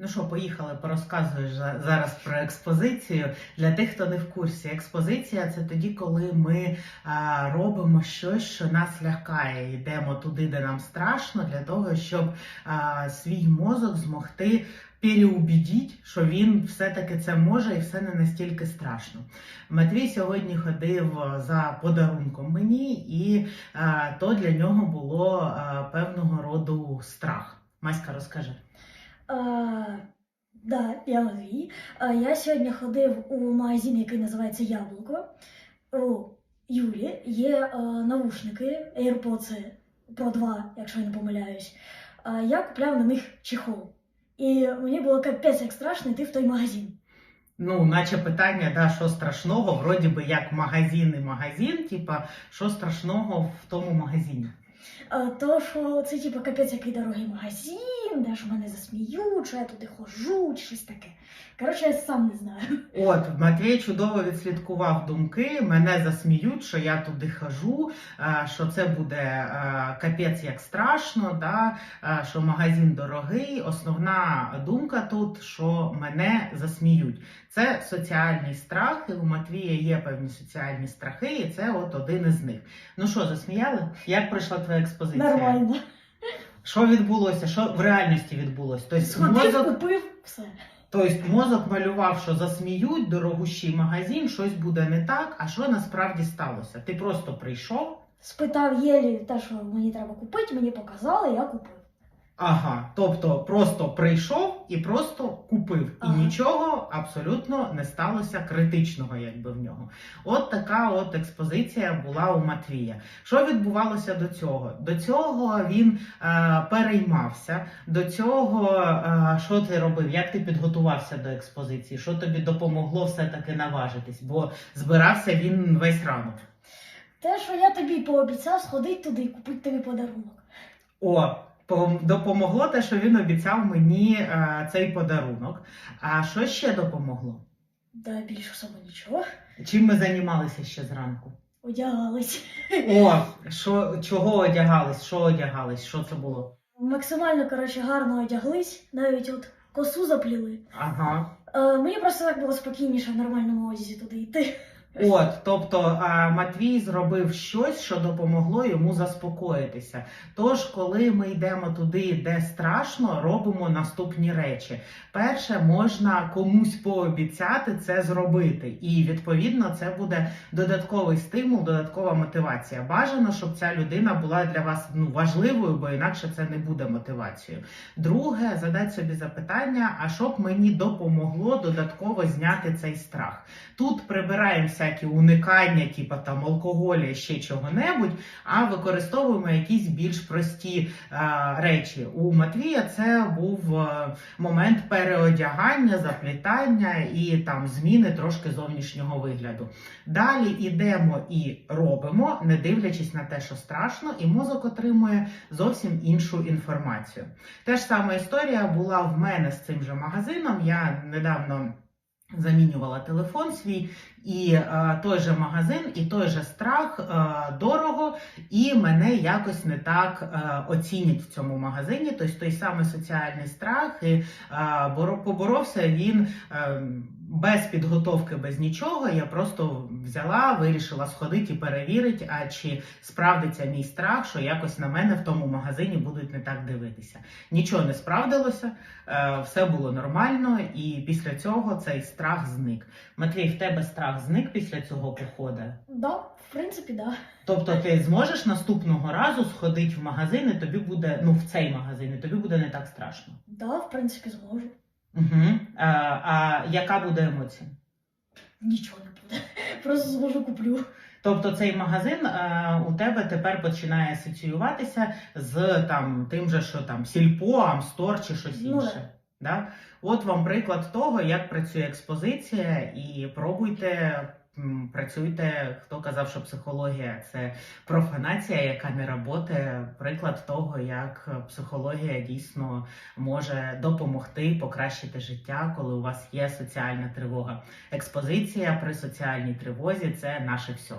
Ну що, поїхали, порозказуєш зараз про експозицію. Для тих, хто не в курсі, експозиція це тоді, коли ми а, робимо щось, що нас лякає. Йдемо туди, де нам страшно, для того, щоб а, свій мозок змогти переубідіть, що він все-таки це може і все не настільки страшно. Матвій сьогодні ходив за подарунком мені, і а, то для нього було а, певного роду страх. Маська, розкажи. Да, я Матвій. А, я сьогодні ходив у магазин, який називається Яблуко. У Юлі є а, навушники AirPods Pro 2, якщо я не помиляюсь. Я купляв на них чехол. І мені було капець як страшно йти в той магазин. Ну, наче питання, да, що страшного, вроді би як магазин і магазин, типа, що страшного в тому магазині. То, що це типу капець який дорогий магазин, де ж мене засміють, що я туди ходжу, чи щось таке. Коротше, я сам не знаю. От, Матвій чудово відслідкував думки, мене засміють, що я туди хожу, що це буде капець як страшно, да, що магазин дорогий. Основна думка тут, що мене засміють. Це соціальний страх, і у Матвія є певні соціальні страхи, і це от один із них. Ну що, засміяли? Як пройшла твоя експозиція? Нормально. Що відбулося? Що в реальності відбулося? Тобто Сходив, мозок, купив, все. тобто мозок малював, що засміють, дорогущий магазин, щось буде не так. А що насправді сталося? Ти просто прийшов. Спитав Єлі те, що мені треба купити, мені показали, я купив. Ага, тобто просто прийшов і просто купив, Ага. і нічого абсолютно не сталося критичного, якби в нього. От така от експозиція була у Матвія. Що відбувалося до цього? До цього він е, переймався. До цього, е, що ти робив? Як ти підготувався до експозиції? Що тобі допомогло все-таки наважитись? Бо збирався він весь ранок. Те, що я тобі пообіцяв, сходити туди і купити тобі подарунок. О, допомогло те, що він обіцяв мені е, цей подарунок. А що ще допомогло? Да більше особо нічого. Чим ми займалися ще зранку? Одягались. О, що, чого одягались? Що одягались? Що це було? Максимально, коротше, гарно одяглись, навіть от косу запліли. Ага. Е, мені просто так було спокійніше в нормальному одязі туди йти. От, тобто а, Матвій зробив щось, що допомогло йому заспокоїтися. Тож, коли ми йдемо туди, де страшно, робимо наступні речі. Перше, можна комусь пообіцяти це зробити, і відповідно це буде додатковий стимул, додаткова мотивація. Бажано, щоб ця людина була для вас ну важливою, бо інакше це не буде мотивацією. Друге, задать собі запитання: а що б мені допомогло додатково зняти цей страх? Тут прибираємо всякі уникання, типу там алкоголя, ще чого-небудь, а використовуємо якісь більш прості е, речі. У Матвія це був е, момент переодягання, заплітання і там зміни трошки зовнішнього вигляду. Далі йдемо і робимо, не дивлячись на те, що страшно, і мозок отримує зовсім іншу інформацію. Те ж сама історія була в мене з цим же магазином. Я недавно. Замінювала телефон свій, і е, той же магазин, і той же страх е, дорого, і мене якось не так е, оцінять в цьому магазині. Тобто той самий соціальний страх, і е, боро- поборовся він е, без підготовки, без нічого. Я просто взяла, вирішила сходити і перевірити, а чи справдиться мій страх, що якось на мене в тому магазині будуть не так дивитися. Нічого не справдилося, е, все було нормально, і після цього цей страх зник. Матвій, в тебе страх зник після цього походу? Да, в принципі, да. Тобто ти зможеш наступного разу сходити в магазин, і тобі буде, ну в цей магазин, і тобі буде не так страшно. Да, в принципі, зможу. Угу. А, а яка буде емоція? Нічого не буде. Просто зможу куплю. Тобто цей магазин е, у тебе тепер починає асоціюватися з там тим же, що там сільпо, амстор чи щось Ну, інше. Да? От вам приклад того, як працює експозиція, і пробуйте. Працюйте, хто казав, що психологія це профанація, яка не працює. Приклад того, як психологія дійсно може допомогти покращити життя, коли у вас є соціальна тривога. Експозиція при соціальній тривозі це наше все.